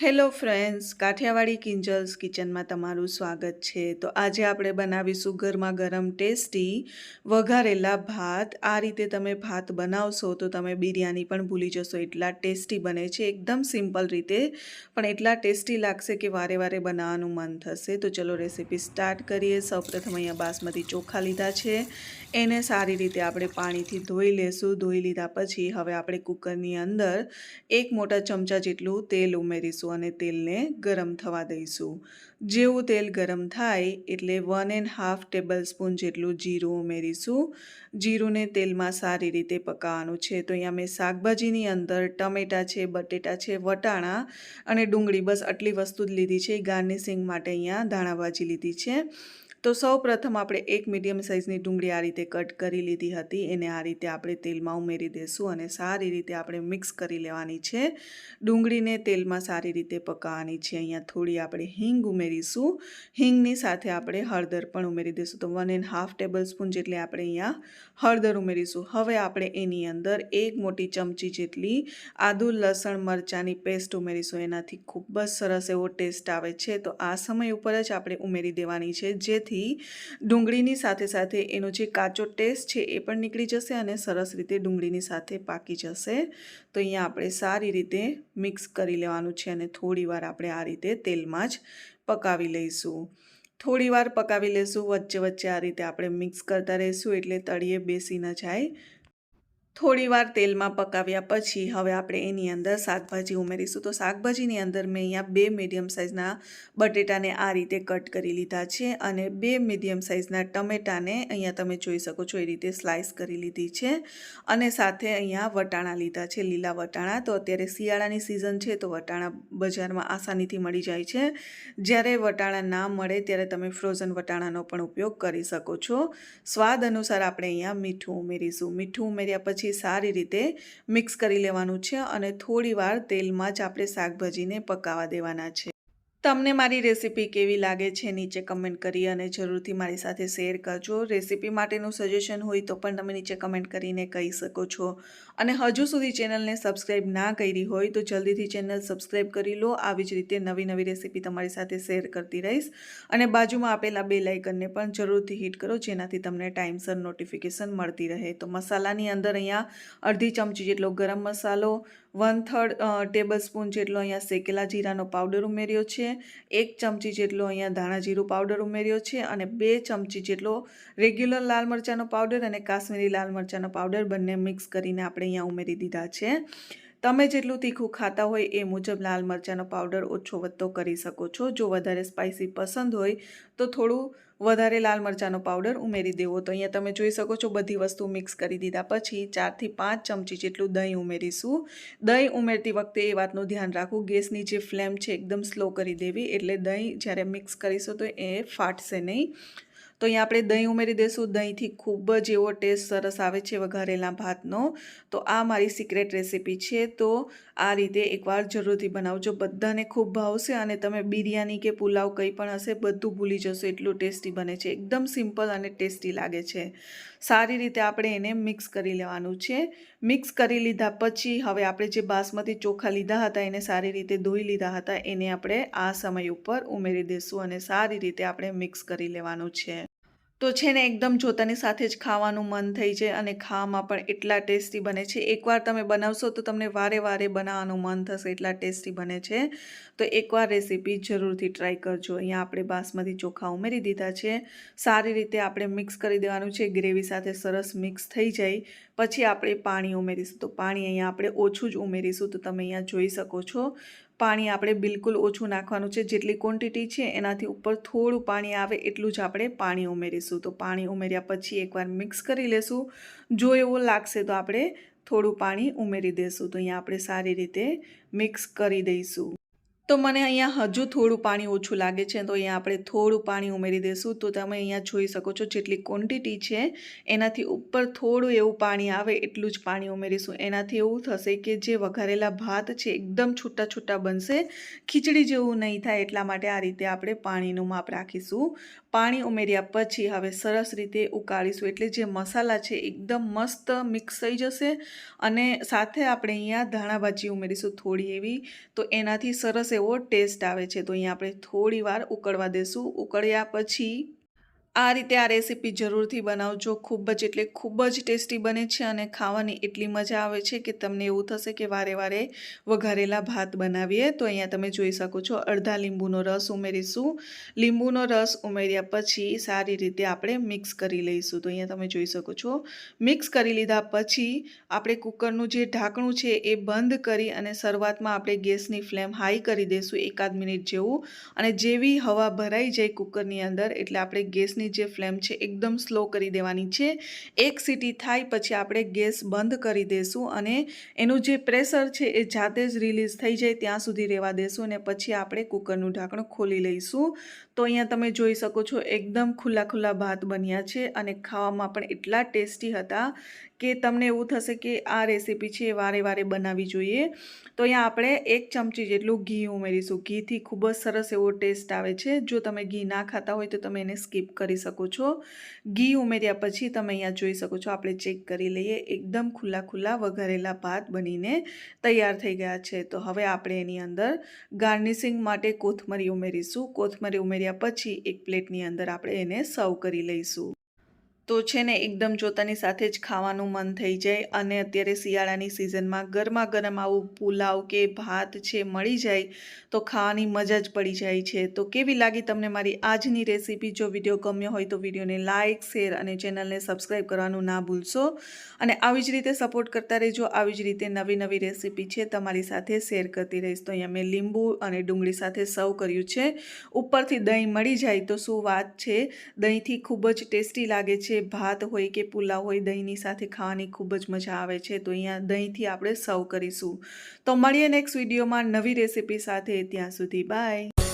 Hello friends, Kathiawadi કિંજલ્સ કિચનમાં તમારું સ્વાગત છે. તો આજે આપણે બનાવીશું ગરમા ગરમ ટેસ્ટી વઘારેલા ભાત. આ રીતે તમે ભાત બનાવશો તો તમે બિરયાની પણ ભૂલી જશો. એટલા ટેસ્ટી બને છે, એકદમ સિમ્પલ રીતે. પણ એટલા ટેસ્ટી લાગશે કે વારે વારે બનાવવાનું મન થશે. તો ચલો રેસીપી સ્ટાર્ટ કરીએ. સૌપ્રથમ અહીંયા બાસમતી ચોખા લીધા છે. એને સારી રીતે આપણે પાણીથી ધોઈ લેશું. ધોઈ લીધા પછી હવે આપણે કુકરની અંદર એક મોટા ચમચા જેટલું તેલ ઉમેરીશું. અને તેલને ગરમ થવા દઈશું. જેવું તેલ ગરમ થાય એટલે one and half tablespoon જેટલું જીરું ઉમેરીશું. જીરુંને તેલમાં સારી રીતે પકાવવાનું છે. તો અહીંયા મેં શાકભાજીની અંદર ટમેટાં છે, બટેટા છે, વટાણા અને ડુંગળી બસ આટલી વસ્તુ જ લીધી છે. ગાર્નિશિંગ માટે અહીંયા ધાણાભાજી લીધી છે. તો સૌ પ્રથમ આપણે એક મીડિયમ સાઇઝની ડુંગળી આ રીતે કટ કરી લીધી હતી. એને આ રીતે આપણે તેલમાં ઉમેરી દઈશું અને સારી રીતે આપણે મિક્સ કરી લેવાની છે. ડુંગળીને તેલમાં સારી રીતે પકાવવાની છે. અહીંયા થોડી આપણે હિંગ ઉમેરીશું. હિંગની સાથે આપણે હળદર પણ ઉમેરી દઈશું તો one and half tablespoon જેટલી આપણે અહીંયા હળદર ઉમેરીશું. હવે આપણે એની અંદર એક મોટી ચમચી જેટલી આદુ, લસણ, મરચાંની પેસ્ટ ઉમેરીશું. એનાથી ખૂબ જ સરસ એવો ટેસ્ટ આવે છે. તો આ સમય ઉપર જ આપણે ઉમેરી દેવાની છે. જેથી ડુંગળીની સાથે સાથે એનો જે કાચો ટેસ્ટ છે એ પણ નીકળી જશે અને સરસ રીતે ડુંગળીની સાથે પાકી જશે. તો અહીંયા આપણે સારી રીતે મિક્સ કરી લેવાનું છે અને થોડીવાર આપણે આ રીતે તેલમાં જ પકાવી લઈશું. થોડીવાર પકાવી લઈશું, વચ્ચે વચ્ચે આ રીતે આપણે મિક્સ કરતા રહીશું એટલે તળીએ બેસી ન જાય થોડીવાર તેલમાં પકાવ્યા પછી હવે આપણે એની અંદર શાકભાજી ઉમેરીશું. તો શાકભાજીની અંદર મેં અહીંયા બે મીડિયમ સાઇઝના બટેટાને આ રીતે કટ કરી લીધા છે અને બે મીડિયમ સાઇઝના ટમેટાને અહીંયા તમે જોઈ શકો છો એ રીતે સ્લાઇસ કરી લીધી છે અને સાથે અહીંયા વટાણા લીધા છે, લીલા વટાણા. તો અત્યારે શિયાળાની સિઝન છે તો વટાણા બજારમાં આસાનીથી મળી જાય છે. જ્યારે વટાણા ના મળે ત્યારે તમે ફ્રોઝન વટાણાનો પણ ઉપયોગ કરી શકો છો. સ્વાદ અનુસાર આપણે અહીંયા મીઠું ઉમેરીશું. મીઠું ઉમેર્યા પછી પછી સારી રીતે મિક્સ કરી લેવાનું છે અને થોડીવાર તેલમાં જ આપણે શાકભાજીને પકાવવા દેવાના છે. તમને મારી રેસીપી કેવી લાગે છે નીચે કમેન્ટ કરી અને જરૂરથી મારી સાથે શેર કરજો. રેસીપી માટેનું સજેશન હોય તો પણ તમે નીચે કમેન્ટ કરીને કહી શકો છો. અને હજુ સુધી ચેનલને સબસ્ક્રાઈબ ના કરી હોય તો જલ્દીથી ચેનલ સબસ્ક્રાઈબ કરી લો. આવી જ રીતે નવી નવી રેસીપી તમારી સાથે શેર કરતી રહીશ. અને બાજુમાં આપેલા બે લાઇકનને પણ જરૂરથી હિટ કરો જેનાથી તમને ટાઈમસર નોટિફિકેશન મળતી રહે. તો મસાલાની અંદર અહીંયા અડધી ચમચી જેટલો ગરમ મસાલો વન થર્ડ ટેબલ સ્પૂન જેટલો અહીંયા શેકેલા જીરાનો પાવડર ઉમેર્યો છે, એક ચમચી જેટલો અહીંયા ધાણા જીરું પાવડર ઉમેર્યો છે અને બે ચમચી જેટલો રેગ્યુલર લાલ મરચાંનો પાવડર અને કાશ્મીરી લાલ મરચાંનો પાવડર બંને મિક્સ કરીને આપણે અહીંયા ઉમેરી દીધા છે. તમે જેટલું તીખું ખાતા હોય એ મુજબ લાલ મરચાંનો પાવડર ઓછો વધતો કરી શકો છો. જો વધારે સ્પાઇસી પસંદ હોય તો થોડું વધારે લાલ મરચાંનો પાવડર ઉમેરી દેવો. તો અહીંયા તમે જોઈ શકો છો બધી વસ્તુ મિક્સ કરી દીધા. પછી ચારથી પાંચ ચમચી જેટલું દહીં ઉમેરીશું. દહીં ઉમેરતી વખતે એ વાતનું ધ્યાન રાખવું. ગેસની જે ફ્લેમ છે, એકદમ સ્લો કરી દેવી. એટલે દહીં જ્યારે મિક્સ કરીશું તો એ ફાટશે નહીં. તો અહીંયા આપણે દહીં ઉમેરી દઈશું. દહીંથી ખૂબ જ એવો ટેસ્ટ સરસ આવે છે વઘારેલા ભાતનો. તો આ મારી સિક્રેટ રેસીપી છે. તો આ રીતે એકવાર જરૂરથી બનાવજો. બધાને ખૂબ ભાવશે અને તમે બિરયાની કે પુલાવ કંઈ પણ હશે, બધું ભૂલી જશો. એટલું ટેસ્ટી બને છે. એકદમ સિમ્પલ અને ટેસ્ટી લાગે છે. સારી રીતે આપણે એને મિક્સ કરી લેવાનું છે. મિક્સ કરી લીધા પછી હવે આપણે જે બાસમતી ચોખા લીધા હતા, એને સારી રીતે ધોઈ લીધા હતા, એને આપણે આ સમય ઉપર ઉમેરી દઈશું અને સારી રીતે આપણે મિક્સ કરી લેવાનું છે. તો છે ને એકદમ જોતાની સાથે જ ખાવાનું મન થઈ જાય અને ખાવામાં પણ એટલા ટેસ્ટી બને છે. એકવાર તમે બનાવશો તો તમને વારે વારે બનાવવાનું મન થશે, એટલા ટેસ્ટી બને છે. તો એકવાર રેસીપી જરૂરથી ટ્રાય કરજો. અહીંયા આપણે બાસમતી ચોખા ઉમેરી દીધા છે. સારી રીતે આપણે મિક્સ કરી દેવાનું છે. ગ્રેવી સાથે સરસ મિક્સ થઈ જાય. પછી આપણે પાણી ઉમેરીશું. તો પાણી અહીંયા આપણે ઓછું જ ઉમેરીશું. તો તમે અહીંયા જોઈ શકો છો. પાણી આપણે બિલકુલ ઓછું નાખવાનું છે. જેટલી ક્વોન્ટિટી છે એનાથી ઉપર થોડું પાણી આવે એટલું જ આપણે પાણી ઉમેરીશું. તો પાણી ઉમેર્યા પછી એકવાર મિક્સ કરી લેશું. જો એવું લાગશે તો આપણે થોડું પાણી ઉમેરી દઈશું તો અહીંયા આપણે સારી રીતે મિક્સ કરી દઈશું. તો મને અહીંયા હજુ થોડું પાણી ઓછું લાગે છે તો અહીંયા આપણે થોડું પાણી ઉમેરી દઈશું તો તમે અહીંયા જોઈ શકો છો જેટલી ક્વોન્ટિટી છે એનાથી ઉપર થોડું એવું પાણી આવે એટલું જ પાણી ઉમેરીશું. એનાથી એવું થશે કે જે વઘારેલા ભાત છે એકદમ છૂટા છૂટા બનશે. ખીચડી જેવું નહીં થાય એટલા માટે આ રીતે આપણે પાણીનું માપ રાખીશું. પાણી ઉમેર્યા પછી હવે સરસ રીતે ઉકાળીશું એટલે જે મસાલા છે એકદમ મસ્ત મિક્સ થઈ જશે અને સાથે આપણે અહીંયા ધાણાભાજી ઉમેરીશું થોડી એવી. તો એનાથી સરસ એવો ટેસ્ટ આવે છે. તો અહીંયા આપણે થોડી વાર ઉકળવા દેશું. ઉકળ્યા પછી આ રીતે આ રેસીપી જરૂરથી બનાવજો. ખૂબ જ એટલે ખૂબ જ ટેસ્ટી બને છે અને ખાવાની એટલી મજા આવે છે કે તમને એવું થશે કે વારે વારે વઘારેલા ભાત બનાવીએ. તો અહીંયા તમે જોઈ શકો છો, અડધા લીંબુનો રસ ઉમેરીશું. લીંબુનો રસ ઉમેર્યા પછી સારી રીતે આપણે મિક્સ કરી લઈશું. તો અહીંયા તમે જોઈ શકો છો, મિક્સ કરી લીધા પછી આપણે કુકરનું જે ઢાંકણું છે એ બંધ કરી અને શરૂઆતમાં આપણે ગેસની ફ્લેમ હાઈ કરી દઈશું એકાદ મિનિટ જેવું. અને જેવી હવા ભરાઈ જાય કુકરની અંદર, એટલે આપણે ગેસની જે ફ્લેમ છે એકદમ સ્લો કરી દેવાની છે. એક સીટી થાય પછી આપણે ગેસ બંધ કરી દઈશું અને એનું જે પ્રેશર છે એ જાતે જ રિલીઝ થઈ જાય ત્યાં સુધી રહેવા દેશું અને પછી આપણે કુકરનું ઢાંકણું ખોલી લઈશું. તો અહીંયા તમે જોઈ શકો છો એકદમ ખુલ્લા ખુલ્લા ભાત બન્યા છે અને ખાવામાં પણ એટલા ટેસ્ટી હતા કે તમને એવું થશે કે આ રેસીપી છે વારે વારે બનાવવી જોઈએ. તો અહીંયા આપણે એક ચમચી જેટલું ઘી ઉમેરીશું. ઘીથી ખૂબ જ સરસ એવો ટેસ્ટ આવે છે. જો તમે ઘી ના ખાતા હોય તો તમે એને સ્કીપ કરી શકો છો. ઘી ઉમેર્યા પછી તમે અહીંયા જોઈ શકો છો, આપણે ચેક કરી લઈએ, એકદમ ખુલ્લા ખુલ્લા વઘારેલા ભાત બનીને તૈયાર થઈ ગયા છે. તો હવે આપણે એની અંદર ગાર્નિશિંગ માટે કોથમરી ઉમેરીશું. કોથમરી ઉમેર્યા પછી એક પ્લેટની અંદર આપણે એને સર્વ કરી લઈશું. તો છે ને એકદમ જોતાની સાથે જ ખાવાનું મન થઈ જાય અને અત્યારે શિયાળાની સિઝનમાં ગરમા ગરમ આવું પુલાવ કે ભાત છે મળી જાય તો ખાવાની મજા જ પડી જાય છે. તો કેવી લાગી તમને મારી આજની રેસીપી? જો વીડિયો ગમ્યો હોય તો વિડીયોને લાઇક શેર અને ચેનલને સબસ્ક્રાઈબ કરવાનું ના ભૂલશો. અને આવી જ રીતે સપોર્ટ કરતા રહેજો. આવી જ રીતે નવી નવી રેસીપી છે તમારી સાથે શેર કરતી રહીશ. તો અહીંયા મેં લીંબુ અને ડુંગળી સાથે સર્વ કર્યું છે. ઉપરથી દહીં મળી જાય તો શું વાત છે? દહીંથી ખૂબ જ ટેસ્ટી લાગે છે. ભાત હોય કે પુલાવ હોય, દહીંની સાથે ખાવાની ખૂબ જ મજા આવે છે. તો અહીંયા દહીંથી આપણે સર્વ કરીશું. તો મળીએ નેક્સ્ટ વિડીયોમાં નવી રેસીપી સાથે. ત્યાં સુધી બાય